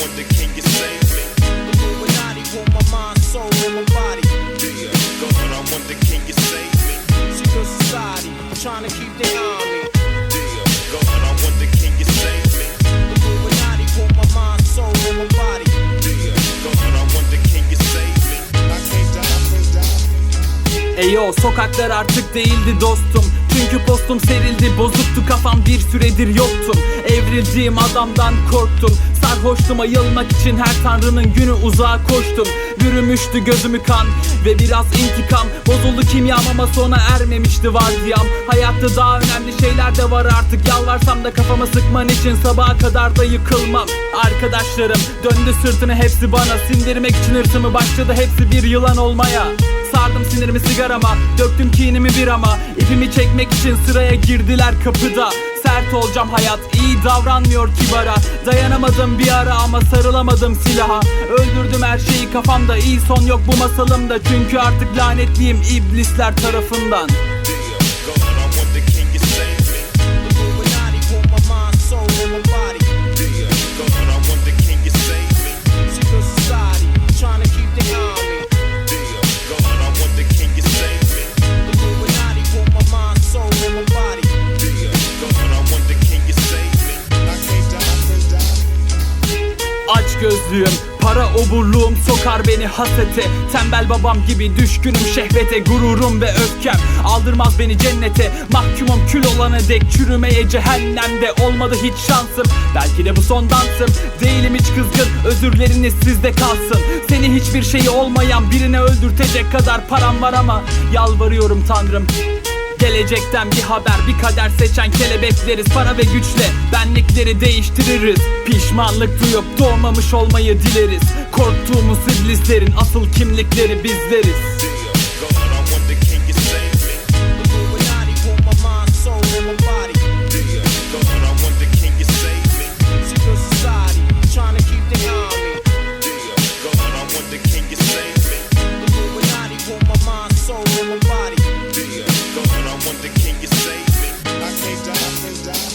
wonder, can you save me? Illuminati want my mind, soul, and my body. Dear God, I wonder, can you save me? Secret society, trying to keep their eye on me. Dear God, I wonder, can you save me? Illuminati want my mind, soul, and my body. Dear God, I wonder, can you save me? I can't die, I can't die. Eyo sokaklar artık değildi dostum Çünkü postum serildi bozuktu kafam bir süredir yoktum Evrildiğim adamdan korktum Sarhoştum ayılmak için her tanrının günü uzağa koştum. Bürümüştü gözümü kan ve biraz intikam. Bozuldu kimyam ama sona ermemişti vardiyam. Hayatta daha önemli şeyler de var artık. Yalvarsam da kafama sıkman için sabaha kadar da yıkılmam. Arkadaşlarım döndü sırtını hepsi bana. Sindirmek için hırsımı başladı hepsi bir yılan olmaya. Sardım sinirimi sigarama Döktüm kinimi bir ama İpimi çekmek için sıraya girdiler kapıda Sert olacağım hayat. İyi davranmıyor kibara. Dayanamadım bir ara ama sarılamadım silaha. Öldürdüm her şeyi kafamda. İyi son yok bu masalımda. Çünkü artık lanetliyim iblisler tarafından Aç gözlüğüm. Para oburluğum sokar beni hasete. Tembel babam gibi düşkünüm şehvete Gururum ve öfkem. Aldırmaz beni cennete. Mahkumum kül olana dek çürümeye cehennemde. Olmadı hiç şansım. Belki de bu son dansım. Değilim hiç kızgın. Özürleriniz sizde kalsın. Seni hiçbir şeyi olmayan birine öldürtecek kadar param var ama Yalvarıyorum tanrım Gelecekten bir haber bir kader seçen kelebekleriz. Para ve güçle benlikleri değiştiririz. Pişmanlık duyup doğmamış olmayı dileriz. Korktuğumuz iblislerin asıl kimlikleri bizleriz Can you save me? I can't die. I can't die.